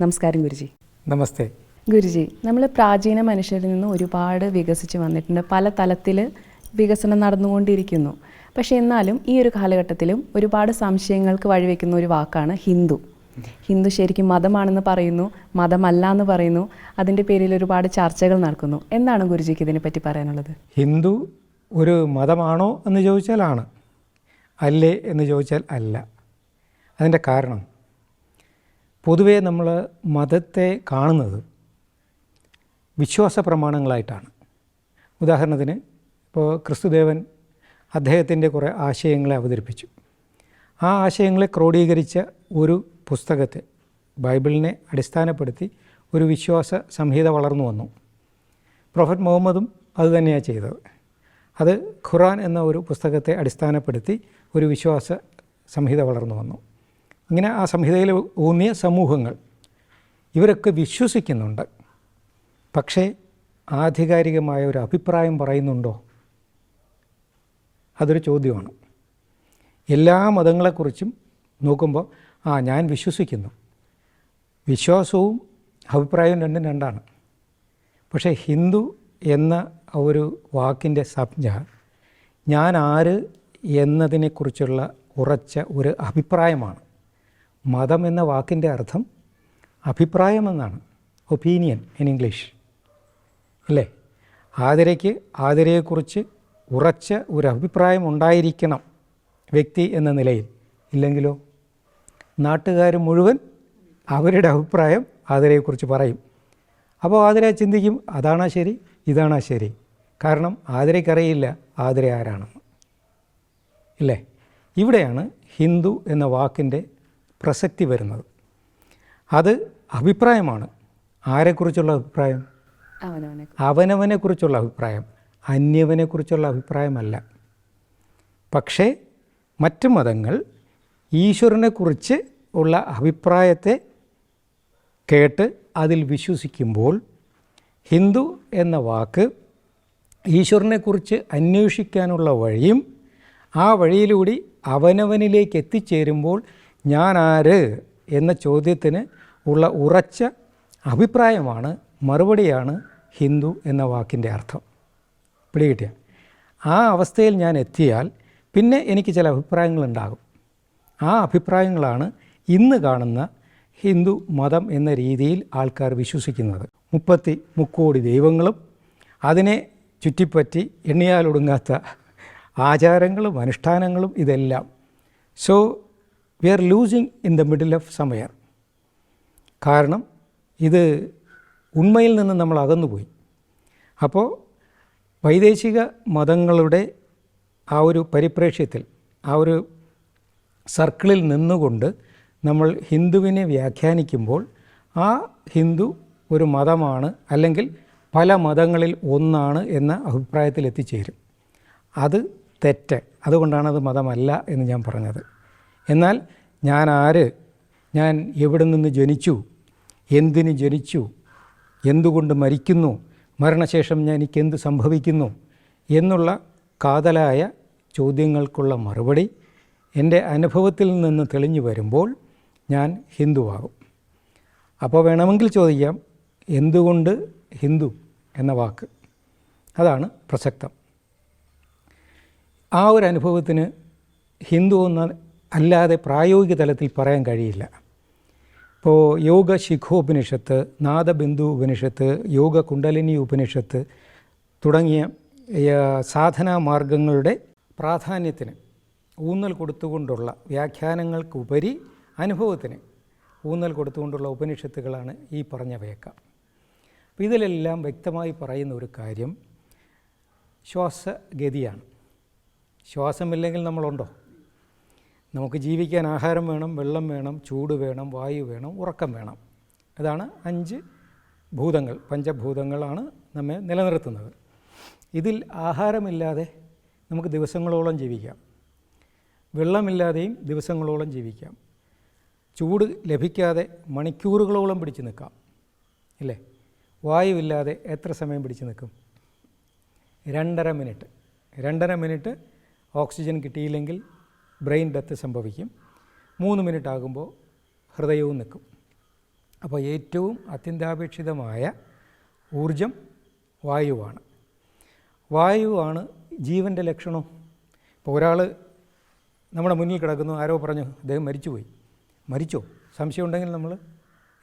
നമസ്കാരം ഗുരുജി. നമസ്തേ. ഗുരുജി നമ്മൾ പ്രാചീന മനുഷ്യരിൽ നിന്ന് ഒരുപാട് വികസിച്ച് വന്നിട്ടുണ്ട്. പല തലത്തിൽ വികസനം നടന്നുകൊണ്ടിരിക്കുന്നു. പക്ഷേ എന്നാലും ഈ ഒരു കാലഘട്ടത്തിലും ഒരുപാട് സംശയങ്ങൾക്ക് വഴിവെക്കുന്ന ഒരു വാക്കാണ് ഹിന്ദു. ഹിന്ദു ശരിക്കും മതമാണെന്ന് പറയുന്നു മതമല്ല എന്ന് പറയുന്നു അതിന്റെ പേരിൽ ഒരുപാട് ചർച്ചകൾ നടക്കുന്നു. എന്താണ് ഗുരുജിക്ക് ഇതിനെപ്പറ്റി പറയാനുള്ളത്? ഹിന്ദു ഒരു മതമാണോ എന്ന് ചോദിച്ചാൽ ആണ് അല്ലേ എന്ന് ചോദിച്ചാൽ അല്ല. അതിന്റെ കാരണം? പൊതുവേ നമ്മൾ മതത്തെ കാണുന്നത് വിശ്വാസ പ്രമാണങ്ങളായിട്ടാണ്. ഉദാഹരണത്തിന് ഇപ്പോൾ ക്രിസ്തുദേവൻ അദ്ദേഹത്തിന്റെ കുറേ ആശയങ്ങളെ അവതരിപ്പിച്ചു. ആ ആശയങ്ങളെ ക്രോഡീകരിച്ച ഒരു പുസ്തകത്തെ ബൈബിളിനെ അടിസ്ഥാനപ്പെടുത്തി ഒരു വിശ്വാസ സംഹിത വളർന്നു വന്നു. പ്രൊഫറ്റ് മുഹമ്മദും അതുതന്നെയാണ് ചെയ്തത്. അത് ഖുറാൻ എന്ന ഒരു പുസ്തകത്തെ അടിസ്ഥാനപ്പെടുത്തി ഒരു വിശ്വാസ സംഹിത വളർന്നു വന്നു. ഇങ്ങനെ ആ സംഹിതയിൽ ഊന്നിയ സമൂഹങ്ങൾ ഇവരൊക്കെ വിശ്വസിക്കുന്നുണ്ട്. പക്ഷേ ആധികാരികമായ ഒരു അഭിപ്രായം പറയുന്നുണ്ടോ? അതൊരു ചോദ്യമാണ്. എല്ലാ മതങ്ങളെക്കുറിച്ചും നോക്കുമ്പോൾ ആ ഞാൻ വിശ്വസിക്കുന്നു. വിശ്വാസവും അഭിപ്രായവും രണ്ടും രണ്ടാണ്. പക്ഷേ ഹിന്ദു എന്ന ഒരു വാക്കിന്റെ സംജ്ഞ ഞാൻ ആര് എന്നതിനെക്കുറിച്ചുള്ള ഉറച്ച ഒരു അഭിപ്രായമാണ്. മതം എന്ന വാക്കിന്റെ അർത്ഥം അഭിപ്രായമെന്നാണ് ഒപ്പീനിയൻ ഇൻ ഇംഗ്ലീഷ് അല്ലേ? ആതിരയ്ക്ക് ആതിരയെക്കുറിച്ച് ഉറച്ച ഒരു അഭിപ്രായം ഉണ്ടായിരിക്കണം വ്യക്തി എന്ന നിലയിൽ ഇല്ലെങ്കിലോ? നാട്ടുകാർ മുഴുവൻ അവരുടെ അഭിപ്രായം ആതിരയെക്കുറിച്ച് പറയും. അപ്പോൾ ആതിര ചിന്തിക്കും അതാണാ ശരി ഇതാണാ ശരി. കാരണം ആതിരയ്ക്കറിയില്ല ആതിര ആരാണെന്ന് ഇല്ലേ? ഇവിടെയാണ് ഹിന്ദു എന്ന വാക്കിന്റെ പ്രസക്തി വരുന്നത്. അത് അഭിപ്രായമാണ്. ആരെക്കുറിച്ചുള്ള അഭിപ്രായം? അവനവനെ കുറിച്ചുള്ള അഭിപ്രായം. അന്യവനെ കുറിച്ചുള്ള അഭിപ്രായമല്ല. പക്ഷേ മറ്റ് മതങ്ങൾ ഈശ്വരനെക്കുറിച്ച് ഉള്ള അഭിപ്രായത്തെ കേട്ട് അതിൽ വിശ്വസിക്കുമ്പോൾ ഹിന്ദു എന്ന വാക്ക് ഈശ്വരനെക്കുറിച്ച് അന്വേഷിക്കാനുള്ള വഴിയും ആ വഴിയിലൂടെ അവനവനിലേക്ക് എത്തിച്ചേരുമ്പോൾ ഞാൻ ആര് എന്ന ചോദ്യത്തിന് ഉള്ള ഉറച്ച അഭിപ്രായമാണ് മറുപടിയാണ് ഹിന്ദു എന്ന വാക്കിന്റെ അർത്ഥം. പിടികിട്ടിയ. ആ അവസ്ഥയിൽ ഞാൻ എത്തിയാൽ പിന്നെ എനിക്ക് ചില അഭിപ്രായങ്ങളുണ്ടാകും. ആ അഭിപ്രായങ്ങളാണ് ഇന്ന് കാണുന്ന ഹിന്ദു മതം എന്ന രീതിയിൽ ആൾക്കാർ വിശ്വസിക്കുന്നത്. മുപ്പത്തി മുക്കോടി ദൈവങ്ങളും അതിനെ ചുറ്റിപ്പറ്റി എണ്ണിയാലൊടുങ്ങാത്ത ആചാരങ്ങളും അനുഷ്ഠാനങ്ങളും ഇതെല്ലാം. So we are losing in the middle of സമയർ കാരണം ഇത് ഉണ്മയിൽ നിന്ന് നമ്മൾ അകന്നുപോയി. അപ്പോൾ വൈദേശിക മതങ്ങളുടെ ആ ഒരു പരിപ്രേക്ഷ്യത്തിൽ ആ ഒരു സർക്കിളിൽ നിന്നുകൊണ്ട് നമ്മൾ ഹിന്ദുവിനെ വ്യാഖ്യാനിക്കുമ്പോൾ ആ ഹിന്ദു ഒരു മതമാണ് അല്ലെങ്കിൽ പല മതങ്ങളിൽ ഒന്നാണ് എന്ന അഭിപ്രായത്തിൽ എത്തിച്ചേരും അത് തെറ്റ്. അതുകൊണ്ടാണ് അത് മതമല്ല എന്ന് ഞാൻ പറഞ്ഞത്. എന്നാൽ ഞാൻ ആര്? ഞാൻ എവിടെ നിന്ന് ജനിച്ചു? എന്തിന് ജനിച്ചു? എന്തുകൊണ്ട് മരിക്കുന്നു? മരണശേഷം ഞാൻ എനിക്ക് എന്ത് സംഭവിക്കുന്നു? എന്നുള്ള കാതലായ ചോദ്യങ്ങൾക്കുള്ള മറുപടി എന്റെ അനുഭവത്തിൽ നിന്ന് തെളിഞ്ഞു വരുമ്പോൾ ഞാൻ ഹിന്ദുവാകും. അപ്പോൾ വേണമെങ്കിൽ ചോദിക്കാം എന്തുകൊണ്ട് ഹിന്ദു എന്ന വാക്ക്? അതാണ് പ്രസക്തം. ആ ഒരു അനുഭവത്തിന് ഹിന്ദു എന്ന അല്ലാതെ പ്രായോഗിക തലത്തിൽ പറയാൻ കഴിയില്ല. ഇപ്പോൾ യോഗ ശിഖോപനിഷത്ത് നാദബിന്ദു ഉപനിഷത്ത് യോഗ കുണ്ടലിനി ഉപനിഷത്ത് തുടങ്ങിയ സാധനാ മാർഗങ്ങളുടെ പ്രാധാന്യത്തിന് ഊന്നൽ കൊടുത്തുകൊണ്ടുള്ള വ്യാഖ്യാനങ്ങൾക്കുപരി അനുഭവത്തിന് ഊന്നൽ കൊടുത്തുകൊണ്ടുള്ള ഉപനിഷത്തുകളാണ് ഈ പറഞ്ഞവയൊക്കെ. അപ്പോൾ ഇതിലെല്ലാം വ്യക്തമായി പറയുന്ന ഒരു കാര്യം ശ്വാസഗതിയാണ്. ശ്വാസമില്ലെങ്കിൽ നമ്മളുണ്ടോ? നമുക്ക് ജീവിക്കാൻ ആഹാരം വേണം വെള്ളം വേണം ചൂട് വേണം വായു വേണം ഉറക്കം വേണം. അതാണ് അഞ്ച് ഭൂതങ്ങൾ പഞ്ചഭൂതങ്ങളാണ് നമ്മെ നിലനിർത്തുന്നത്. ഇതിൽ ആഹാരമില്ലാതെ നമുക്ക് ദിവസങ്ങളോളം ജീവിക്കാം. വെള്ളമില്ലാതെയും ദിവസങ്ങളോളം ജീവിക്കാം. ചൂട് ലഭിക്കാതെ മണിക്കൂറുകളോളം പിടിച്ചു നിൽക്കാം. ഇല്ലേ? വായുവില്ലാതെ എത്ര സമയം പിടിച്ചു നിൽക്കും? രണ്ടര മിനിറ്റ്. രണ്ടര മിനിറ്റ് ഓക്സിജൻ കിട്ടിയില്ലെങ്കിൽ ബ്രെയിൻ ഡെത്ത് സംഭവിക്കും. മൂന്ന് മിനിറ്റ് ആകുമ്പോൾ ഹൃദയവും നിൽക്കും. അപ്പോൾ ഏറ്റവും അത്യന്താപേക്ഷിതമായ ഊർജം വായുവാണ്. വായുവാണ് ജീവന്റെ ലക്ഷണം. ഇപ്പോൾ ഒരാൾ നമ്മുടെ മുന്നിൽ കിടക്കുന്നു ആരോ പറഞ്ഞു അദ്ദേഹം മരിച്ചുപോയി. മരിച്ചോ? സംശയമുണ്ടെങ്കിൽ നമ്മൾ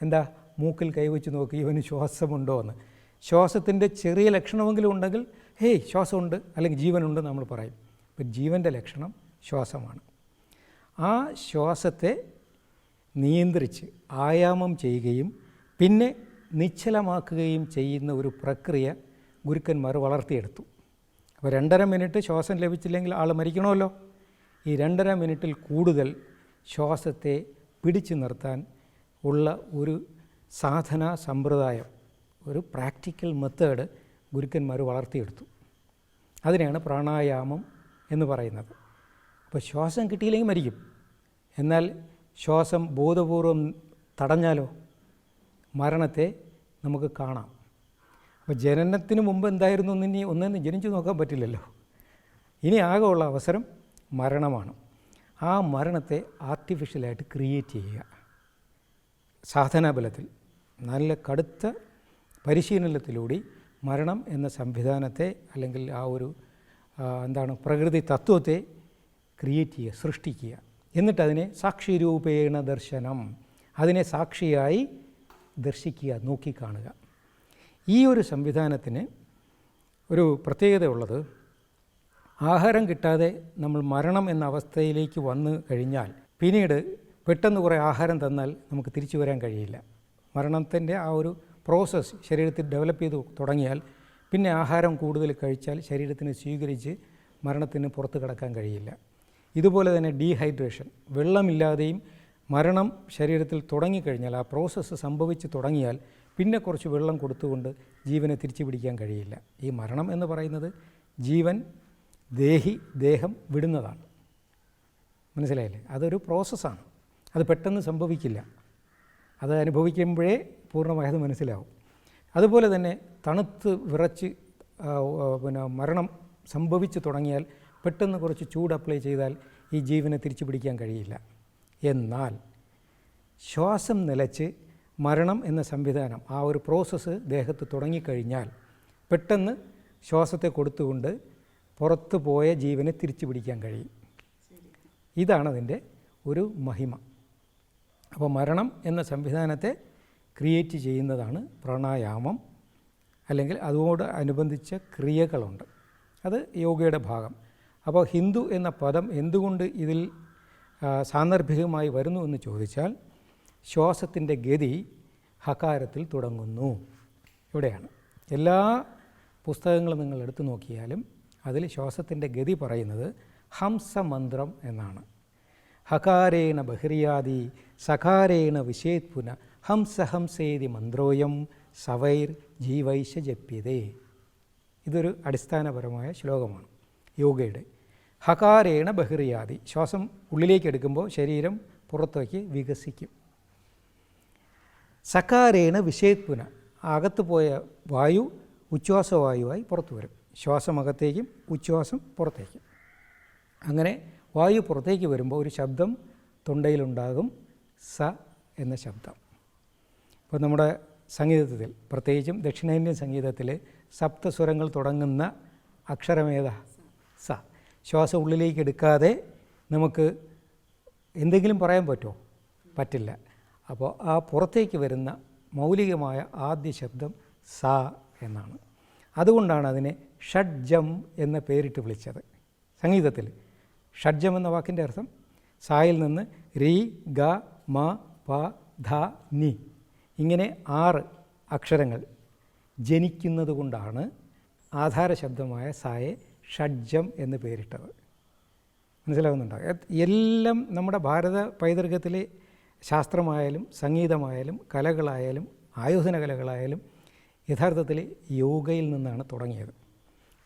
എന്താ മൂക്കിൽ കൈവച്ച് നോക്കി ഇവന് ശ്വാസമുണ്ടോ? എന്ന്. ശ്വാസത്തിന്റെ ചെറിയ ലക്ഷണമെങ്കിലും ഉണ്ടെങ്കിൽ ഹേയ് ശ്വാസമുണ്ട് അല്ലെങ്കിൽ ജീവനുണ്ട് നമ്മൾ പറയും. ഇപ്പം ജീവന്റെ ലക്ഷണം ശ്വാസമാണ്. ആ ശ്വാസത്തെ നിയന്ത്രിച്ച് ആയാമം ചെയ്യുകയും പിന്നെ നിശ്ചലമാക്കുകയും ചെയ്യുന്ന ഒരു പ്രക്രിയ ഗുരുക്കന്മാർ വളർത്തിയെടുത്തു. അപ്പോൾ രണ്ടര മിനിറ്റ് ശ്വാസം ലഭിച്ചില്ലെങ്കിൽ ആൾ മരിക്കണമല്ലോ. ഈ രണ്ടര മിനിറ്റിൽ കൂടുതൽ ശ്വാസത്തെ പിടിച്ചു നിർത്താൻ ഉള്ള ഒരു സാധന സമ്പ്രദായം ഒരു പ്രാക്ടിക്കൽ മെത്തേഡ് ഗുരുക്കന്മാർ വളർത്തിയെടുത്തു. അതിനെയാണ് പ്രാണായാമം എന്ന് പറയുന്നത്. അപ്പോൾ ശ്വാസം കിട്ടിയില്ലെങ്കിൽ മരിക്കും. എന്നാൽ ശ്വാസം ബോധപൂർവം തടഞ്ഞാലോ മരണത്തെ നമുക്ക് കാണാം. അപ്പോൾ ജനനത്തിന് മുമ്പ് എന്തായിരുന്നു ഇനി ഒന്നെന്ന് ജനിച്ചു നോക്കാൻ പറ്റില്ലല്ലോ. ഇനി ആകെ ഉള്ള അവസരം മരണമാണ്. ആ മരണത്തെ ആർട്ടിഫിഷ്യലായിട്ട് ക്രിയേറ്റ് ചെയ്യുക. സാധനാബലത്തിൽ നല്ല കടുത്ത പരിശീലനത്തിലൂടെ മരണം എന്ന സംവിധാനത്തെ അല്ലെങ്കിൽ ആ ഒരു എന്താണ് പ്രകൃതി തത്വത്തെ ക്രിയേറ്റ് ചെയ്യുക സൃഷ്ടിക്കുക. എന്നിട്ടതിനെ സാക്ഷിരൂപേണ ദർശനം. അതിനെ സാക്ഷിയായി ദർശിക്കുക നോക്കിക്കാണുക. ഈ ഒരു സംവിധാനത്തിന് ഒരു പ്രത്യേകത ഉള്ളത് ആഹാരം കിട്ടാതെ നമ്മൾ മരണം എന്ന അവസ്ഥയിലേക്ക് വന്നു കഴിഞ്ഞാൽ പിന്നീട് പെട്ടെന്ന് കുറേ ആഹാരം തന്നാൽ നമുക്ക് തിരിച്ചു വരാൻ കഴിയില്ല. മരണത്തിന്റെ ആ ഒരു പ്രോസസ്സ് ശരീരത്തിൽ ഡെവലപ്പ് ചെയ്ത് തുടങ്ങിയാൽ പിന്നെ ആഹാരം കൂടുതൽ കഴിച്ചാൽ ശരീരത്തിന് സ്വീകരിച്ച് മരണത്തിന് പുറത്ത് കിടക്കാൻ കഴിയില്ല. ഇതുപോലെ തന്നെ ഡീഹൈഡ്രേഷൻ വെള്ളമില്ലാതെയും മരണം ശരീരത്തിൽ തുടങ്ങിക്കഴിഞ്ഞാൽ ആ പ്രോസസ്സ് സംഭവിച്ച് തുടങ്ങിയാൽ പിന്നെ കുറച്ച് വെള്ളം കൊടുത്തുകൊണ്ട് ജീവനെ തിരിച്ചു പിടിക്കാൻ കഴിയില്ല. ഈ മരണം എന്ന് പറയുന്നത് ജീവൻ ദേഹി ദേഹം വിടുന്നതാണ്. മനസ്സിലായില്ലേ? അതൊരു പ്രോസസ്സാണ് അത് പെട്ടെന്ന് സംഭവിക്കില്ല. അത് അനുഭവിക്കുമ്പോഴേ പൂർണമായത് മനസ്സിലാവും. അതുപോലെ തന്നെ തണുത്ത് വിറച്ച് പിന്നെ മരണം സംഭവിച്ചു തുടങ്ങിയാൽ പെട്ടെന്ന് കുറച്ച് ചൂട് അപ്ലൈ ചെയ്താൽ ഈ ജീവനെ തിരിച്ചു പിടിക്കാൻ കഴിയില്ല. എന്നാൽ ശ്വാസം നിലച്ച് മരണം എന്ന സംവിധാനം ആ ഒരു പ്രോസസ്സ് ദേഹത്ത് തുടങ്ങിക്കഴിഞ്ഞാൽ പെട്ടെന്ന് ശ്വാസത്തെ കൊടുത്തുകൊണ്ട് പുറത്തു പോയ ജീവനെ തിരിച്ചു പിടിക്കാൻ കഴിയും. ഇതാണ് അതിന്റെ ഒരു മഹിമ. അപ്പോൾ മരണം എന്ന സംവിധാനത്തെ ക്രിയേറ്റ് ചെയ്യുന്നതാണ് പ്രാണായാമം അല്ലെങ്കിൽ അതോട് അനുബന്ധിച്ച ക്രിയകളുണ്ട്. അത് യോഗയുടെ ഭാഗം. അപ്പോൾ ഹിന്ദു എന്ന പദം എന്തുകൊണ്ട് ഇതിൽ സാന്ദർഭികമായി വരുന്നു എന്ന് ചോദിച്ചാൽ ശ്വാസത്തിന്റെ ഗതി ഹകാരത്തിൽ തുടങ്ങുന്നു. ഇവിടെയാണ്. എല്ലാ പുസ്തകങ്ങളും നിങ്ങൾ എടുത്തു നോക്കിയാലും അതിൽ ശ്വാസത്തിന്റെ ഗതി പറയുന്നത് ഹംസമന്ത്രം എന്നാണ്. ഹകാരേണ ബഹരിയാദി സകാരേണ വിശേത്പുന ഹംസ ഹംസേതി മന്ത്രോയം സവൈർ ജീവൈശ ജപ്യതേ. ഇതൊരു അടിസ്ഥാനപരമായ ശ്ലോകമാണ് യോഗയുടെ ഹകാരേണ ബഹിറിയാതി ശ്വാസം ഉള്ളിലേക്ക് എടുക്കുമ്പോൾ ശരീരം പുറത്തേക്ക് വികസിക്കും. സകാരേണ വിഷയത്വന അകത്ത് പോയ വായു ഉച്ഛ്വാസവായുവായി പുറത്തു വരും. ശ്വാസം അകത്തേക്കും ഉച്ഛ്വാസം പുറത്തേക്കും. അങ്ങനെ വായു പുറത്തേക്ക് വരുമ്പോൾ ഒരു ശബ്ദം തൊണ്ടയിലുണ്ടാകും. സ എന്ന ശബ്ദം. ഇപ്പോൾ നമ്മുടെ സംഗീതത്തിൽ പ്രത്യേകിച്ചും ദക്ഷിണേന്ത്യൻ സംഗീതത്തിൽ സപ്തസ്വരങ്ങൾ തുടങ്ങുന്ന അക്ഷരമേത? സ. ശ്വാസം ഉള്ളിലേക്ക് എടുക്കാതെ നമുക്ക് എന്തെങ്കിലും പറയാൻ പറ്റുമോ പറ്റില്ല. അപ്പോൾ ആ പുറത്തേക്ക് വരുന്ന മൗലികമായ ആദ്യ ശബ്ദം സ എന്നാണ്. അതുകൊണ്ടാണ് അതിനെ ഷഡ്ജം എന്ന പേരിട്ട് വിളിച്ചത്. സംഗീതത്തിൽ ഷഡ്ജം എന്ന വാക്കിന്റെ അർത്ഥം സായിൽ നിന്ന് രി ഗ മ പ ധ നി. ഇങ്ങനെ ആറ് അക്ഷരങ്ങൾ ജനിക്കുന്നത് കൊണ്ടാണ് ആധാര ശബ്ദമായ സായെ ഷഡ്ജം എന്ന് പേരിട്ടത്. മനസ്സിലാവുന്നുണ്ടോ എല്ലാം നമ്മുടെ ഭാരത പൈതൃകത്തിലെ ശാസ്ത്രമായാലും സംഗീതമായാലും കലകളായാലും ആയോധന കലകളായാലും യഥാർത്ഥത്തിൽ യോഗയിൽ നിന്നാണ് തുടങ്ങിയത്.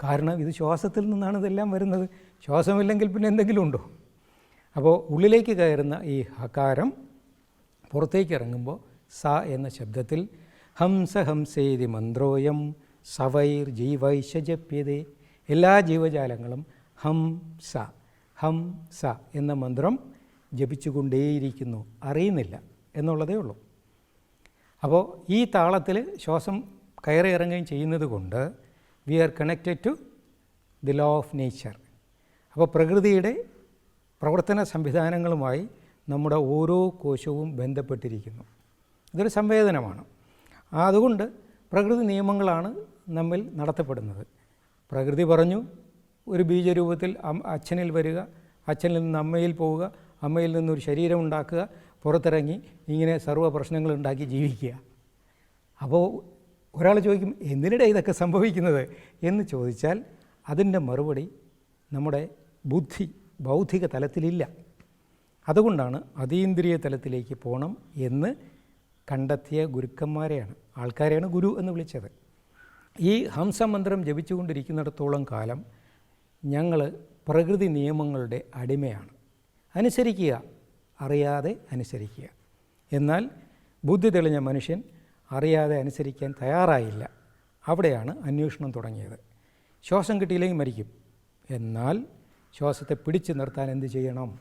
കാരണം ഇത് ശ്വാസത്തിൽ നിന്നാണ് ഇതെല്ലാം വരുന്നത്. ശ്വാസമില്ലെങ്കിൽ പിന്നെ എന്തെങ്കിലും ഉണ്ടോ? അപ്പോൾ ഉള്ളിലേക്ക് കയറുന്ന ഈ ഹകാരം പുറത്തേക്ക് ഇറങ്ങുമ്പോൾ സ എന്ന ശബ്ദത്തിൽ ഹംസ ഹംസേതി മന്ത്രോയം സവൈർ ജീവൈശ ജപ്യതേ എല്ലാ ജീവജാലങ്ങളും ഹം സ ഹം സ എന്ന മന്ത്രം ജപിച്ചുകൊണ്ടേയിരിക്കുന്നു. അറിയുന്നില്ല എന്നുള്ളതേ ഉള്ളൂ. അപ്പോൾ ഈ താളത്തിൽ ശ്വാസം കയറി ഇറങ്ങുകയും ചെയ്യുന്നത് കൊണ്ട് we are connected to the law of nature അപ്പോൾ പ്രകൃതിയുടെ പ്രവർത്തന സംവിധാനങ്ങളുമായി നമ്മുടെ ഓരോ കോശവും ബന്ധപ്പെട്ടിരിക്കുന്നു. ഇതൊരു സംവേദനമാണ്. അതുകൊണ്ട് പ്രകൃതി നിയമങ്ങളാണ് നമ്മിൽ നടത്തപ്പെടുന്നത്. പ്രകൃതി പറഞ്ഞു ഒരു ബീജരൂപത്തിൽ അച്ഛനിൽ വരിക അച്ഛനിൽ നിന്ന് അമ്മയിൽ പോവുക അമ്മയിൽ നിന്നൊരു ശരീരം ഉണ്ടാക്കുക പുറത്തിറങ്ങി ഇങ്ങനെ സർവ പ്രശ്നങ്ങൾ ഉണ്ടാക്കി ജീവിക്കുക. അപ്പോൾ ഒരാൾ ചോദിക്കും എന്തിനിടെ ഇതൊക്കെ സംഭവിക്കുന്നത്? എന്ന് ചോദിച്ചാൽ അതിന്റെ മറുപടി നമ്മുടെ ബുദ്ധി ബൗദ്ധിക തലത്തിലില്ല. അതുകൊണ്ടാണ് അതീന്ദ്രിയ തലത്തിലേക്ക് പോകണം എന്ന് കണ്ടെത്തിയ ഗുരുക്കന്മാരെയാണ്. ആൾക്കാരെയാണ് ഗുരു എന്ന് വിളിച്ചത്. ഈ ഹംസമന്ത്രം ജപിച്ചുകൊണ്ടിരിക്കുന്നിടത്തോളം കാലം ഞങ്ങൾ പ്രകൃതി നിയമങ്ങളുടെ അടിമയാണ്. അനുസരിക്കുക അറിയാതെ അനുസരിക്കുക. എന്നാൽ ബുദ്ധി തെളിഞ്ഞ മനുഷ്യൻ അറിയാതെ അനുസരിക്കാൻ തയ്യാറായില്ല. അവിടെയാണ് അന്വേഷണം തുടങ്ങിയത്. ശ്വാസം കിട്ടിയില്ലെങ്കിൽ മരിക്കും. എന്നാൽ ശ്വാസത്തെ പിടിച്ചു നിർത്താൻ എന്ത് ചെയ്യണം?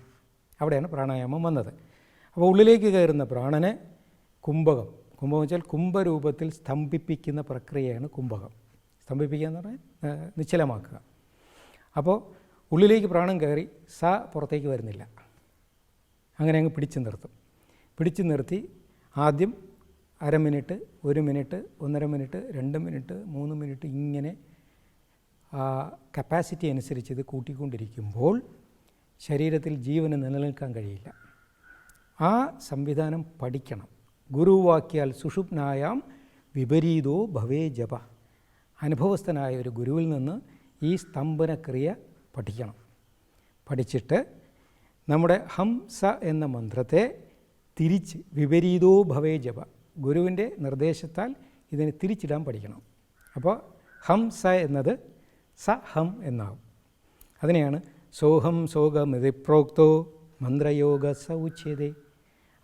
അവിടെയാണ് പ്രാണായാമം വന്നത്. അപ്പോൾ ഉള്ളിലേക്ക് കയറുന്ന പ്രാണനെ കുംഭകം കുംഭകം വെച്ചാൽ കുംഭരൂപത്തിൽ സ്തംഭിപ്പിക്കുന്ന പ്രക്രിയയാണ് കുംഭകം. സ്തംഭിപ്പിക്കുക എന്ന് പറഞ്ഞാൽ നിശ്ചലമാക്കുക. അപ്പോൾ ഉള്ളിലേക്ക് പ്രാണം കയറി സ പുറത്തേക്ക് വരുന്നില്ല. അങ്ങനെ അങ്ങ് പിടിച്ചു നിർത്തും. പിടിച്ചു നിർത്തി ആദ്യം അര മിനിറ്റ് ഒരു മിനിറ്റ് ഒന്നര മിനിറ്റ് രണ്ട് മിനിറ്റ് മൂന്ന് മിനിറ്റ് ഇങ്ങനെ കപ്പാസിറ്റി അനുസരിച്ച് ഇത് കൂട്ടിക്കൊണ്ടിരിക്കുമ്പോൾ ശരീരത്തിൽ ജീവന് നിലനിൽക്കാൻ കഴിയില്ല. ആ സംവിധാനം പഠിക്കണം. ഗുരുവാക്കിയാൽ സുഷുപ്നായാം വിപരീതോ ഭവേ ജപ. അനുഭവസ്ഥനായ ഒരു ഗുരുവിൽ നിന്ന് ഈ സ്തംഭനക്രിയ പഠിക്കണം. പഠിച്ചിട്ട് നമ്മുടെ ഹംസ എന്ന മന്ത്രത്തെ തിരിച്ച് വിപരീതോ ഭവേ ജപ. ഗുരുവിന്റെ നിർദ്ദേശത്താൽ ഇതിനെ തിരിച്ചിടാൻ പഠിക്കണം. അപ്പോൾ ഹം സ എന്നത് സ ഹം എന്നാവും. അതിനെയാണ് സോഹം സോഗമിതി പ്രോക്തോ മന്ത്രയോഗ സ ഉച്ചതേ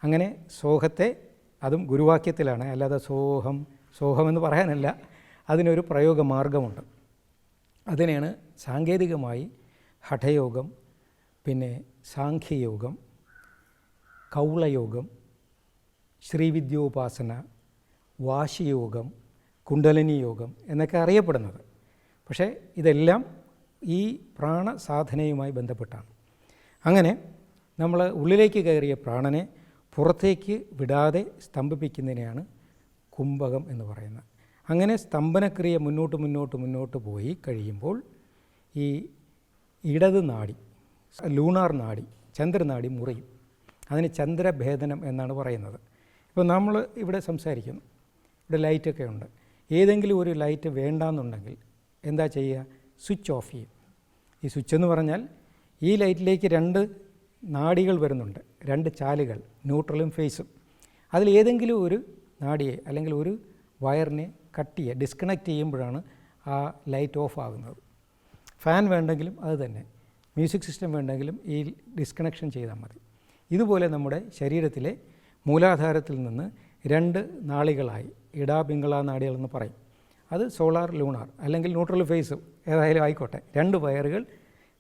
അങ്ങനെ സോഹത്തെ അതും ഗുരുവാക്യത്തിലാണ്. അല്ലാതെ സോഹം സോഹമെന്ന് പറയാനല്ല. അതിനൊരു പ്രയോഗ മാർഗമുണ്ട് അതിനെയാണ് സാങ്കേതികമായി ഹഠയോഗം പിന്നെ സാഖ്യയോഗം കൗളയോഗം ശ്രീവിദ്യോപാസന വാശിയോഗം കുണ്ടലിനി യോഗം എന്നൊക്കെ അറിയപ്പെടുന്നത്. പക്ഷേ ഇതെല്ലാം ഈ പ്രാണസാധനയുമായി ബന്ധപ്പെട്ടാണ്. അങ്ങനെ നമ്മൾ ഉള്ളിലേക്ക് കയറിയ പ്രാണനെ പുറത്തേക്ക് വിടാതെ സ്തംഭിപ്പിക്കുന്നതിനെയാണ് കുംഭകം എന്ന് പറയുന്നത്. അങ്ങനെ സ്തംഭനക്രിയ മുന്നോട്ട് മുന്നോട്ട് മുന്നോട്ട് പോയി കഴിയുമ്പോൾ ഈ ഇടത് നാടി ലൂണാർ നാടി ചന്ദ്രനാടി മുറിയും. അതിന് ചന്ദ്രഭേദനം എന്നാണ് പറയുന്നത്. ഇപ്പോൾ നമ്മൾ ഇവിടെ സംസാരിക്കുന്നു. ഇവിടെ ലൈറ്റൊക്കെ ഉണ്ട്. ഏതെങ്കിലും ഒരു ലൈറ്റ് വേണ്ടാന്നുണ്ടെങ്കിൽ എന്താ ചെയ്യുക? സ്വിച്ച് ഓഫ് ചെയ്യും. ഈ സ്വിച്ച് എന്ന് പറഞ്ഞാൽ ഈ ലൈറ്റിലേക്ക് രണ്ട് നാടികൾ വരുന്നുണ്ട്. രണ്ട് ചാലുകൾ ന്യൂട്രലും ഫേസും അതിൽ ഏതെങ്കിലും ഒരു നാടിയെ അല്ലെങ്കിൽ ഒരു വയറിനെ കട്ട് ചെയ്യുക ഡിസ്കണക്റ്റ് ചെയ്യുമ്പോഴാണ് ആ ലൈറ്റ് ഓഫ് ആകുന്നത്. ഫാൻ വേണ്ടെങ്കിലും അത് തന്നെ. മ്യൂസിക് സിസ്റ്റം വേണ്ടെങ്കിലും ഈ ഡിസ്കണക്ഷൻ ചെയ്താൽ മതി. ഇതുപോലെ നമ്മുടെ ശരീരത്തിലെ മൂലാധാരത്തിൽ നിന്ന് രണ്ട് നാളികളായി ഇടാ പിങ്കള നാഡികളെന്ന് പറയും. അത് സോളാർ ലൂണാർ അല്ലെങ്കിൽ ന്യൂട്രൽ ഫേസ് ഏതായാലും ആയിക്കോട്ടെ. രണ്ട് വയറുകൾ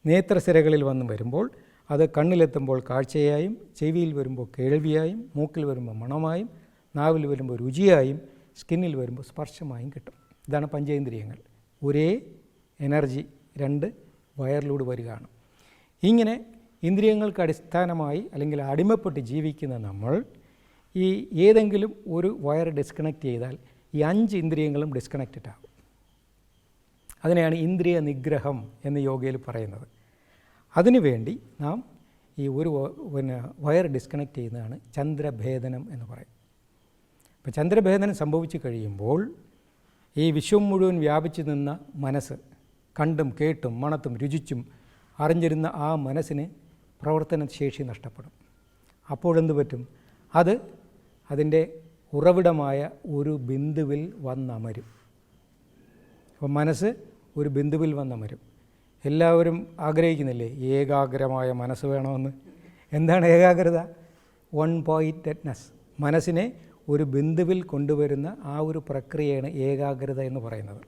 നേത്രസിരകളിൽ വന്ന് വരുമ്പോൾ അത് കണ്ണിലെത്തുമ്പോൾ കാഴ്ചയായും ചെവിയിൽ വരുമ്പോൾ കേൾവിയായും മൂക്കിൽ വരുമ്പോൾ മണമായും നാവിൽ വരുമ്പോൾ രുചിയായും സ്കിന്നിൽ വരുമ്പോൾ സ്പർശമായും കിട്ടും. ഇതാണ് പഞ്ചേന്ദ്രിയങ്ങൾ. ഒരേ എനർജി രണ്ട് വയറിലൂടെ വരികയാണ്. ഇങ്ങനെ ഇന്ദ്രിയങ്ങൾക്ക് അടിസ്ഥാനമായി അല്ലെങ്കിൽ അടിമപ്പെട്ട് ജീവിക്കുന്ന നമ്മൾ ഈ ഏതെങ്കിലും ഒരു വയർ ഡിസ്കണക്റ്റ് ചെയ്താൽ ഈ അഞ്ച് ഇന്ദ്രിയങ്ങളും ഡിസ്കണക്റ്റഡ് ആകും അതിനെയാണ് ഇന്ദ്രിയ നിഗ്രഹം എന്ന് യോഗയിൽ പറയുന്നത്. അതിനുവേണ്ടി നാം ഈ ഒരു പിന്നെ വയർ ഡിസ്കണക്ട് ചെയ്യുന്നതാണ് ചന്ദ്രഭേദനം എന്ന് പറയും. അപ്പോൾ ചന്ദ്രഭേദനം സംഭവിച്ചു കഴിയുമ്പോൾ ഈ വിശ്വം മുഴുവൻ വ്യാപിച്ചു നിന്ന മനസ്സ് കണ്ടും കേട്ടും മണത്തും രുചിച്ചും അറിഞ്ഞിരുന്ന ആ മനസ്സിന് പ്രവർത്തന ശേഷി നഷ്ടപ്പെടും. അപ്പോഴെന്ത് പറ്റും? അത് അതിന്റെ ഉറവിടമായ ഒരു ബിന്ദുവിൽ വന്നമരും. അപ്പം മനസ്സ് ഒരു ബിന്ദുവിൽ വന്നമരും. എല്ലാവരും ആഗ്രഹിക്കുന്നില്ലേ? ഏകാഗ്രമായ മനസ്സ് വേണമെന്ന്. എന്താണ് ഏകാഗ്രത? വൺ പോയിന്റഡ്നെസ് മനസ്സിനെ ഒരു ബിന്ദുവിൽ കൊണ്ടുവരുന്ന ആ ഒരു പ്രക്രിയയാണ് ഏകാഗ്രത എന്ന് പറയുന്നത്.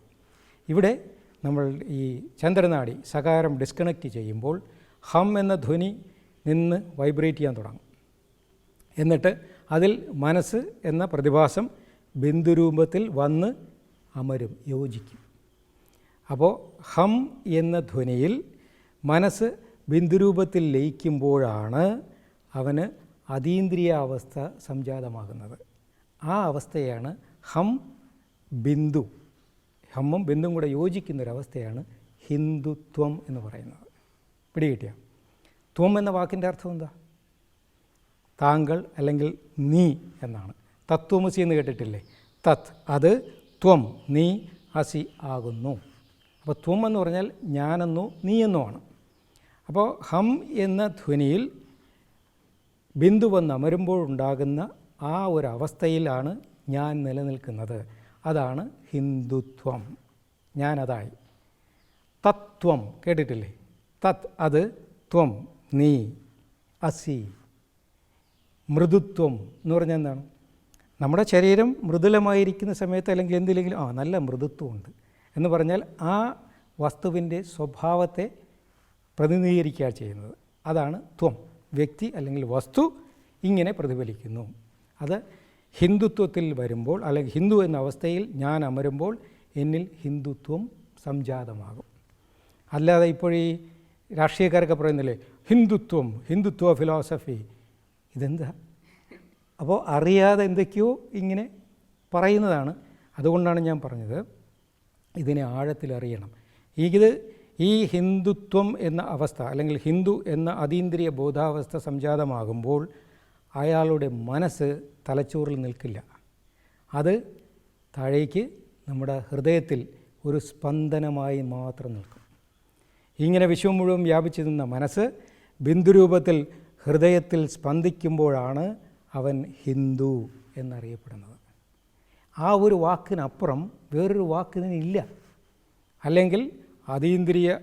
ഇവിടെ നമ്മൾ ഈ ചന്ദ്രനാടി സകാരം ഡിസ്കണക്റ്റ് ചെയ്യുമ്പോൾ ഹം എന്ന ധ്വനി നിന്ന് വൈബ്രേറ്റ് ചെയ്യാൻ തുടങ്ങും. എന്നിട്ട് അതിൽ മനസ്സ് എന്ന പ്രതിഭാസം ബിന്ദുരൂപത്തിൽ വന്ന് അമരും യോജിക്കും. അപ്പോൾ ഹം എന്ന ധ്വനിയിൽ മനസ്സ് ബിന്ദുരൂപത്തിൽ ലയിക്കുമ്പോഴാണ് അവന് അതീന്ദ്രിയാവസ്ഥ സംജാതമാകുന്നത്. ആ അവസ്ഥയാണ് ഹം ബിന്ദു. ഹമ്മും ബിന്ദും കൂടെ യോജിക്കുന്നൊരവസ്ഥയാണ് ഹിന്ദുത്വം എന്ന് പറയുന്നത്. പിടികിട്ടിയ? ത്വം എന്ന വാക്കിന്റെ അർത്ഥം എന്താ? താങ്കൾ അല്ലെങ്കിൽ നീ എന്നാണ്. തത്വമസി എന്ന് കേട്ടിട്ടില്ലേ? തത്. അത് ത്വം നീ അസി ആകുന്നു. അപ്പോൾ ത്വം എന്ന് പറഞ്ഞാൽ ഞാനെന്നോ നീയെന്നോ ആണ് അപ്പോൾ ഹം എന്ന ധ്വനിയിൽ ബിന്ദു വന്ന് അമരുമ്പോഴുണ്ടാകുന്ന ആ ഒരു അവസ്ഥയിലാണ് ഞാൻ നിലനിൽക്കുന്നത്. അതാണ് ഹിന്ദുത്വം. ഞാനതായി. തത്വം കേട്ടിട്ടില്ലേ? തത് അത് ത്വം നീ അസി. മൃദുത്വം എന്ന് പറഞ്ഞാൽ എന്താണ്? നമ്മുടെ ശരീരം മൃദുലമായിരിക്കുന്ന സമയത്ത് അല്ലെങ്കിൽ എന്തിലെങ്കിലും ആ നല്ല മൃദുത്വമുണ്ട്. എന്ന് പറഞ്ഞാൽ ആ വസ്തുവിന്റെ സ്വഭാവത്തെ പ്രതിനിധീകരിക്കുക ചെയ്യുന്നത്. അതാണ് ത്വം. വ്യക്തി അല്ലെങ്കിൽ വസ്തു ഇങ്ങനെ പ്രതിഫലിക്കുന്നു. അത് ഹിന്ദുത്വത്തിൽ വരുമ്പോൾ അല്ലെങ്കിൽ ഹിന്ദു എന്ന അവസ്ഥയിൽ ഞാൻ അമരുമ്പോൾ എന്നിൽ ഹിന്ദുത്വം സംജാതമാകും. അല്ലാതെ ഇപ്പോഴീ രാഷ്ട്രീയക്കാരൊക്കെ പറയുന്നില്ലേ ഹിന്ദുത്വം ഹിന്ദുത്വ ഫിലോസഫി. ഇതെന്താ? അപ്പോൾ അറിയാതെ എന്തൊക്കെയോ ഇങ്ങനെ പറയുന്നതാണ്. അതുകൊണ്ടാണ് ഞാൻ പറഞ്ഞത്. ഇതിനെ ആഴത്തിലറിയണം. ഇത് ഈ ഹിന്ദുത്വം എന്ന അവസ്ഥ അല്ലെങ്കിൽ ഹിന്ദു എന്ന അതീന്ദ്രിയ ബോധാവസ്ഥ സംജാതമാകുമ്പോൾ അയാളുടെ മനസ്സ് തലച്ചോറിൽ നിൽക്കില്ല. അത് താഴേക്ക് നമ്മുടെ ഹൃദയത്തിൽ ഒരു സ്പന്ദനമായി മാത്രം നിൽക്കും. ഇങ്ങനെ വിശ്വം മുഴുവൻ വ്യാപിച്ചു നിന്ന മനസ്സ് ബിന്ദുരൂപത്തിൽ ഹൃദയത്തിൽ സ്പന്ദിക്കുമ്പോഴാണ് അവൻ ഹിന്ദു എന്നറിയപ്പെടുന്നത്. ആ ഒരു വാക്കിനപ്പുറം വേറൊരു വാക്കിനില്ല അല്ലെങ്കിൽ അതീന്ദ്രിയ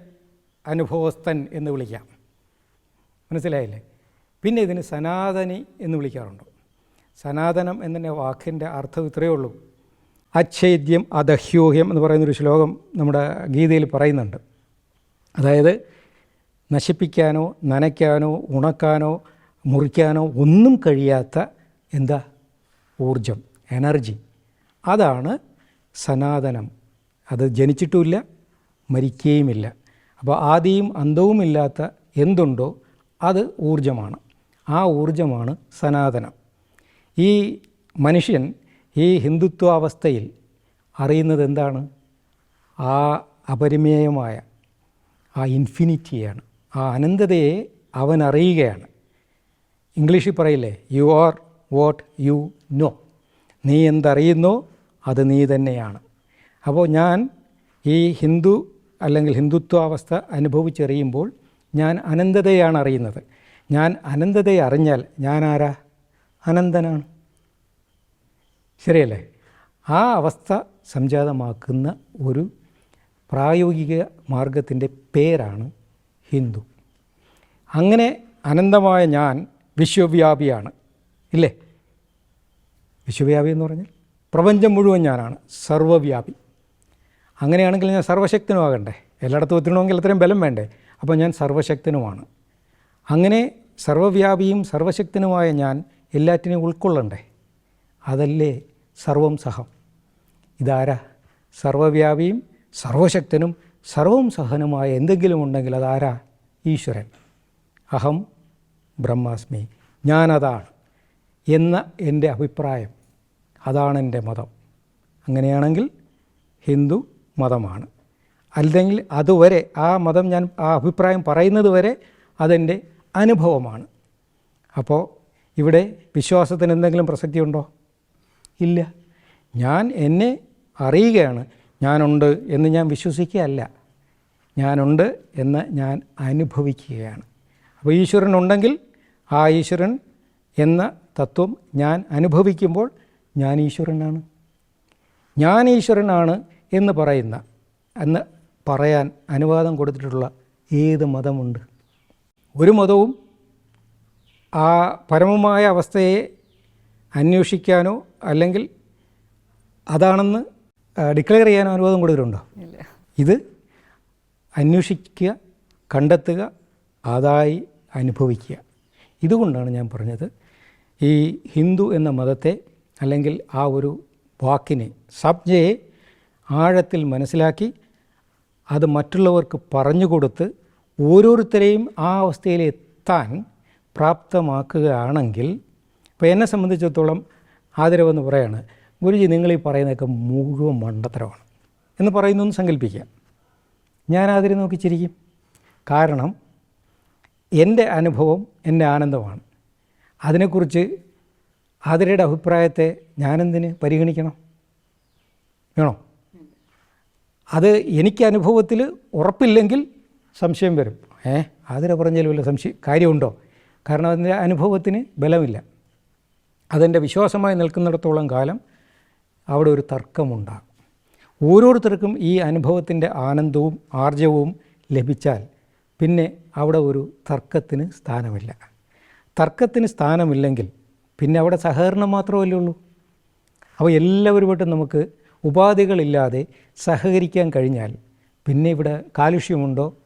അനുഭവസ്ഥൻ എന്ന് വിളിക്കാം. മനസ്സിലായില്ലേ? പിന്നെ ഇതിന് സനാതനി എന്ന് വിളിക്കാറുണ്ട്. സനാതനം എന്ന വാക്കിന്റെ അർത്ഥം ഇത്രയേ ഉള്ളൂ. അച്ഛേദ്യം അദഹ്യൂഹ്യം എന്ന് പറയുന്നൊരു ശ്ലോകം നമ്മുടെ ഗീതയിൽ പറയുന്നുണ്ട്. അതായത് നശിപ്പിക്കാനോ നനയ്ക്കാനോ ഉണക്കാനോ മുറിക്കാനോ ഒന്നും കഴിയാത്ത എന്താ? ഊർജം എനർജി. അതാണ് സനാതനം. അത് ജനിച്ചിട്ടുമില്ല മരിക്കുകയുമില്ല അപ്പോൾ ആദിയും അന്തവുമില്ലാത്ത എന്തുണ്ടോ അത് ഊർജമാണ് ആ ഊർജമാണ് സനാതനം. ഈ മനുഷ്യൻ ഈ ഹിന്ദുത്വാവസ്ഥയിൽ അറിയുന്നത് എന്താണ്? ആ അപരിമേയമായ ആ ഇൻഫിനിറ്റിയാണ്. ആ അനന്തതയെ അവൻ അറിയുകയാണ്. ഇംഗ്ലീഷിൽ പറയില്ലേ you are what you know നീ എന്തറിയുന്നോ അത് നീ തന്നെയാണ്. അപ്പോൾ ഞാൻ ഈ ഹിന്ദു അല്ലെങ്കിൽ ഹിന്ദുത്വാവസ്ഥ അനുഭവിച്ചറിയുമ്പോൾ ഞാൻ അനന്തതയാണ് അറിയുന്നത്. ഞാൻ അനന്തതയെ അറിഞ്ഞാൽ ഞാൻ ആരാ? അനന്തനാണ്. ശരിയല്ലേ? ആ അവസ്ഥ സംജാതമാക്കുന്ന ഒരു പ്രായോഗിക മാർഗത്തിന്റെ പേരാണ് ഹിന്ദു. അങ്ങനെ അനന്തമായ ഞാൻ വിശ്വവ്യാപിയാണ്. ഇല്ലേ? വിശ്വവ്യാപി എന്ന് പറഞ്ഞാൽ? പ്രപഞ്ചം മുഴുവൻ ഞാനാണ് സർവവ്യാപി അങ്ങനെയാണെങ്കിൽ ഞാൻ സർവശക്തനുമാകണ്ടേ? എല്ലായിടത്തും എത്തണമെങ്കിൽ അത്രയും ബലം വേണ്ടേ? അപ്പോൾ ഞാൻ സർവശക്തനുമാണ്. അങ്ങനെ സർവവ്യാപിയും സർവശക്തനുമായ ഞാൻ എല്ലാറ്റിനെയും ഉൾക്കൊള്ളണ്ടേ? അതല്ലേ സർവം സഹം. ഇതാരാ? സർവവ്യാപിയും സർവശക്തനും സർവം സഹനുമായ എന്തെങ്കിലും ഉണ്ടെങ്കിൽ അതാരാ? ഈശ്വരൻ. അഹം ബ്രഹ്മാസ്മി. ഞാനതാണ് എന്ന എന്റെ അഭിപ്രായം. അതാണ് എന്റെ മതം. അങ്ങനെയാണെങ്കിൽ ഹിന്ദു മതമാണ്. അല്ലെങ്കിൽ അതുവരെ ആ മതം ഞാൻ ആ അഭിപ്രായം പറയുന്നത് വരെ അതെന്റെ അനുഭവമാണ്. അപ്പോൾ ഇവിടെ വിശ്വാസത്തിന് എന്തെങ്കിലും പ്രസക്തിയുണ്ടോ? ഇല്ല. ഞാൻ എന്നെ അറിയുകയാണ്. ഞാനുണ്ട് എന്ന് ഞാൻ വിശ്വസിക്കുകയല്ല. ഞാനുണ്ട് എന്ന് ഞാൻ അനുഭവിക്കുകയാണ്. അപ്പോൾ ഈശ്വരൻ ഉണ്ടെങ്കിൽ ആ ഈശ്വരൻ എന്ന തത്വം ഞാൻ അനുഭവിക്കുമ്പോൾ ഞാൻ ഈശ്വരനാണ്. ഞാൻ ഈശ്വരനാണ് എന്ന് പറയുന്ന എന്ന് പറയാൻ അനുവാദം കൊടുത്തിട്ടുള്ള ഏത് മതമുണ്ട്? ഒരു മതവും ആ പരമമായ അവസ്ഥയെ അന്വേഷിക്കാനോ അല്ലെങ്കിൽ അതാണെന്ന് ഡിക്ലെയർ ചെയ്യാനോ അനുവാദം കൊടുത്തിട്ടുണ്ടോ? ഇത് അന്വേഷിക്കുക കണ്ടെത്തുക അതായി അനുഭവിക്കുക. ഇതുകൊണ്ടാണ് ഞാൻ പറഞ്ഞത്. ഈ ഹിന്ദു എന്ന മതത്തെ അല്ലെങ്കിൽ ആ ഒരു വാക്കിനെ സബ്ജയെ ആഴത്തിൽ മനസ്സിലാക്കി അത് മറ്റുള്ളവർക്ക് പറഞ്ഞു കൊടുത്ത് ഓരോരുത്തരെയും ആ അവസ്ഥയിലെത്താൻ പ്രാപ്തമാക്കുകയാണെങ്കിൽ ഇപ്പോൾ എന്നെ സംബന്ധിച്ചിടത്തോളം ആദരവെന്ന് പറയാണ് ഗുരുജി നിങ്ങൾ ഈ പറയുന്നതൊക്കെ മുഴുവൻ മണ്ടത്തരമാണ് എന്ന് പറയുന്നു എന്ന് സങ്കല്പിക്കുക ഞാൻ ആതിരെ നോക്കി ചിരിക്കും കാരണം എന്റെ അനുഭവം എന്റെ ആനന്ദമാണ്. അതിനെക്കുറിച്ച് ആതിരയുടെ അഭിപ്രായത്തെ ഞാനെന്തിന് പരിഗണിക്കണം? വേണോ? അത് എനിക്ക് അനുഭവത്തിൽ ഉറപ്പില്ലെങ്കിൽ സംശയം വരും. ഏ? ആതിര പറഞ്ഞാൽ വല്ല സംശയം കാര്യമുണ്ടോ? കാരണം അതിന്റെ അനുഭവത്തിന് ബലമില്ല. അതെന്റെ വിശ്വാസമായി നിൽക്കുന്നിടത്തോളം കാലം അവിടെ ഒരു തർക്കമുണ്ടാകും. ഓരോരുത്തർക്കും ഈ അനുഭവത്തിന്റെ ആനന്ദവും ആർജവും ലഭിച്ചാൽ പിന്നെ അവിടെ ഒരു തർക്കത്തിന് സ്ഥാനമില്ല. തർക്കത്തിന് സ്ഥാനമില്ലെങ്കിൽ പിന്നെ അവിടെ സഹകരണം മാത്രമല്ലേ ഉള്ളൂ. അപ്പോൾ എല്ലാവരുമായിട്ടും നമുക്ക് ഉപാധികളില്ലാതെ സഹകരിക്കാൻ കഴിഞ്ഞാൽ പിന്നെ ഇവിടെ കാലുഷ്യമുണ്ടോ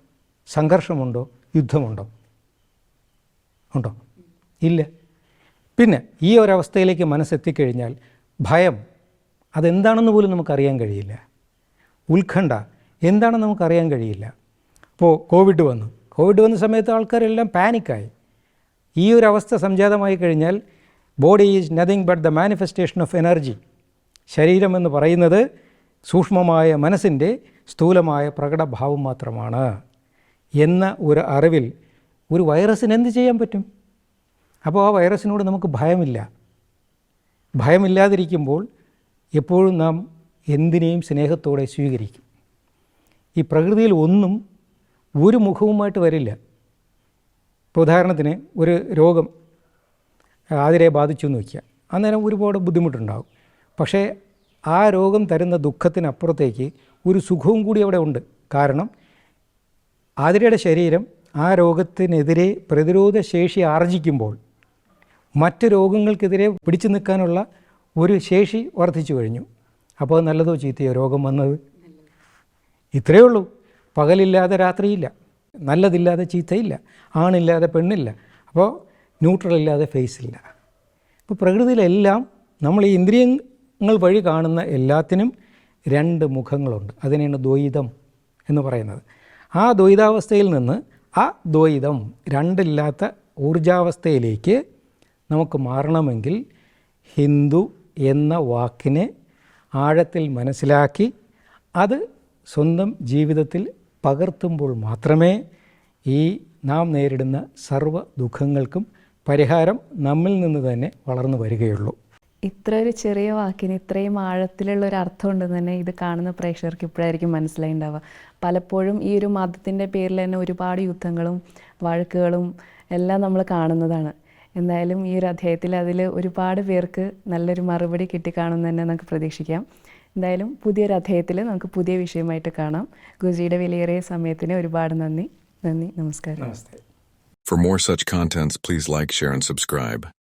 സംഘർഷമുണ്ടോ യുദ്ധമുണ്ടോ? ഉണ്ടോ? ഇല്ല. പിന്നെ ഈ ഒരവസ്ഥയിലേക്ക് മനസ്സെത്തിക്കഴിഞ്ഞാൽ ഭയം അതെന്താണെന്ന് പോലും നമുക്കറിയാൻ കഴിയില്ല. ഉത്കണ്ഠ എന്താണെന്ന് നമുക്കറിയാൻ കഴിയില്ല. അപ്പോൾ കോവിഡ് വന്നു. കോവിഡ് വന്ന സമയത്ത് ആൾക്കാരെല്ലാം പാനിക്കായി. ഈ ഒരു അവസ്ഥ സംജാതമായി കഴിഞ്ഞാൽ body is nothing but the manifestation of energy. ശരീരം എന്ന് പറയുന്നത് സൂക്ഷ്മമായ മനസ്സിന്റെ സ്ഥൂലമായ പ്രകടഭാവം മാത്രമാണ്. എന്ന ഒരു അറിവിൽ ഒരു വൈറസിന് എന്ത് ചെയ്യാൻ പറ്റും? അപ്പോൾ ആ വൈറസിനോട് നമുക്ക് ഭയമില്ല. ഭയമില്ലാതിരിക്കുമ്പോൾ എപ്പോഴും നാം എന്തിനേയും സ്നേഹത്തോടെ സ്വീകരിക്കും. ഈ പ്രകൃതിയിൽ ഒന്നും ഒരു മുഖവുമായിട്ട് വരില്ല. ഇപ്പോൾ ഉദാഹരണത്തിന് ഒരു രോഗം ആതിരെ ബാധിച്ചു എന്ന് വയ്ക്കുക അന്നേരം ഒരുപാട് ബുദ്ധിമുട്ടുണ്ടാകും. പക്ഷേ ആ രോഗം തരുന്ന ദുഃഖത്തിനപ്പുറത്തേക്ക് ഒരു സുഖവും കൂടി അവിടെ ഉണ്ട്. കാരണം ആതിരയുടെ ശരീരം ആ രോഗത്തിനെതിരെ പ്രതിരോധ ശേഷി ആർജിക്കുമ്പോൾ മറ്റ് രോഗങ്ങൾക്കെതിരെ പിടിച്ചു നിൽക്കാനുള്ള ഒരു ശേഷി വർദ്ധിച്ചു കഴിഞ്ഞു. അപ്പോൾ നല്ലതോ ചീത്തയോ രോഗം വന്നത്? ഇത്രയേ ഉള്ളൂ. പകലില്ലാതെ രാത്രിയില്ല. നല്ലതില്ലാതെ ചീത്തയില്ല. ആണില്ലാതെ പെണ്ണില്ല. അപ്പോൾ ന്യൂട്രൽ ഇല്ലാതെ ഫേസ് ഇല്ല. അപ്പോൾ പ്രകൃതിയിലെല്ലാം നമ്മൾ ഈ ഇന്ദ്രിയങ്ങൾ വഴി കാണുന്ന എല്ലാത്തിനും രണ്ട് മുഖങ്ങളുണ്ട്. അതിനെയാണ് ദ്വൈതം എന്ന് പറയുന്നത്. ആ ദ്വൈതാവസ്ഥയിൽ നിന്ന് ആ ദ്വൈതം രണ്ടില്ലാത്ത ഊർജാവസ്ഥയിലേക്ക് നമുക്ക് മാറണമെങ്കിൽ ഹിന്ദു എന്ന വാക്കിനെ ആഴത്തിൽ മനസ്സിലാക്കി അത് സ്വന്തം ജീവിതത്തിൽ പകർത്തുമ്പോൾ മാത്രമേ ഈ നാം നേരിടുന്ന സർവ ദുഃഖങ്ങൾക്കും പരിഹാരം നമ്മിൽ നിന്ന് തന്നെ വളർന്നു വരികയുള്ളൂ. ഇത്ര ഒരു ചെറിയ വാക്കിന് ഇത്രയും ആഴത്തിലുള്ള ഒരു അർത്ഥം ഉണ്ടെന്ന് തന്നെ ഇത് കാണുന്ന പ്രേക്ഷകർക്ക് ഇപ്പോഴായിരിക്കും മനസ്സിലായിണ്ടാവുക. പലപ്പോഴും ഈ ഒരു മതത്തിന്റെ പേരിൽ തന്നെ ഒരുപാട് യുദ്ധങ്ങളും വഴക്കുകളും എല്ലാം നമ്മൾ കാണുന്നതാണ്. എന്തായാലും ഈ ഒരു അധ്യായത്തിൽ അതിൽ ഒരുപാട് പേർക്ക് നല്ലൊരു മറുപടി കിട്ടിക്കാണുമെന്ന് തന്നെ നമുക്ക് പ്രതീക്ഷിക്കാം. എന്തായാലും പുതിയൊരു അധ്യായത്തിൽ നമുക്ക് പുതിയ വിഷയമായിട്ട് കാണാം. ഗുജിയുടെ വിലയേറിയ സമയത്തിന് ഒരുപാട് നന്ദി. നന്ദി. നമസ്കാരം. നമസ്തേ. For more such contents, please like, share, and subscribe.